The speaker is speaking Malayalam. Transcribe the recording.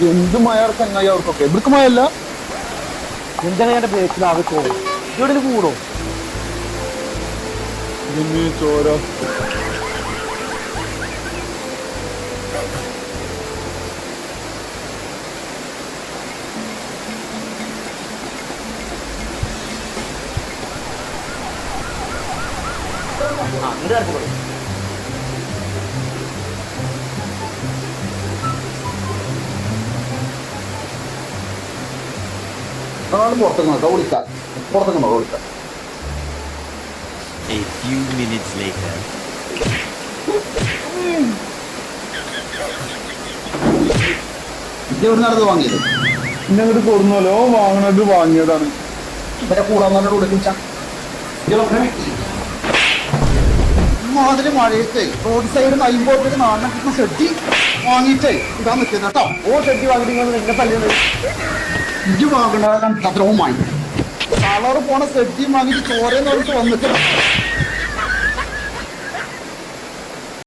എന്ത് മഴ ചങ്ങായി അവർക്കൊക്കെ? ഇവർക്ക് മഴയല്ല എന്താണ് എന്റെ ബേക്കിൽ ആകെ ചോറ് ഇവിടെ കൂടോ? ചോര. ഒരാൾ പുറത്തേക്ക് നോക്കാം വിളിക്കാം. പുറത്തേക്ക് നോക്കാം വിളിക്കാം. A few minutes later. ഇത് എവിടെ നടന്ന് വാങ്ങിയത്? പിന്നെ അങ്ങോട്ട് കൊടുന്നല്ലോ വാങ്ങണത് വാങ്ങിയതാണ്. ഇവരെ കൂടാൻ നല്ല വിളിച്ചാ. മാതിരി മഴയത്തെ. റോഡ് സൈഡ് നൈമ്പോട്ടേക്ക് നാടിനെ കിട്ടുന്ന ഷെഡി വാങ്ങിയിട്ടേ. ഇതാ നിൽക്കുന്നത് കേട്ടോ. ഓ ഷെട്ടി വാങ്ങിയിട്ട് നിങ്ങൾ നിന്നെ തല്ലിയത്. ഇജ്ജ് വാങ്ങേണ്ട അത്രവും വാങ്ങി കളറ് പോണ സെറ്റിയും വാങ്ങിച്ച് ചോരയെന്ന് പറഞ്ഞിട്ട് വന്നിട്ട്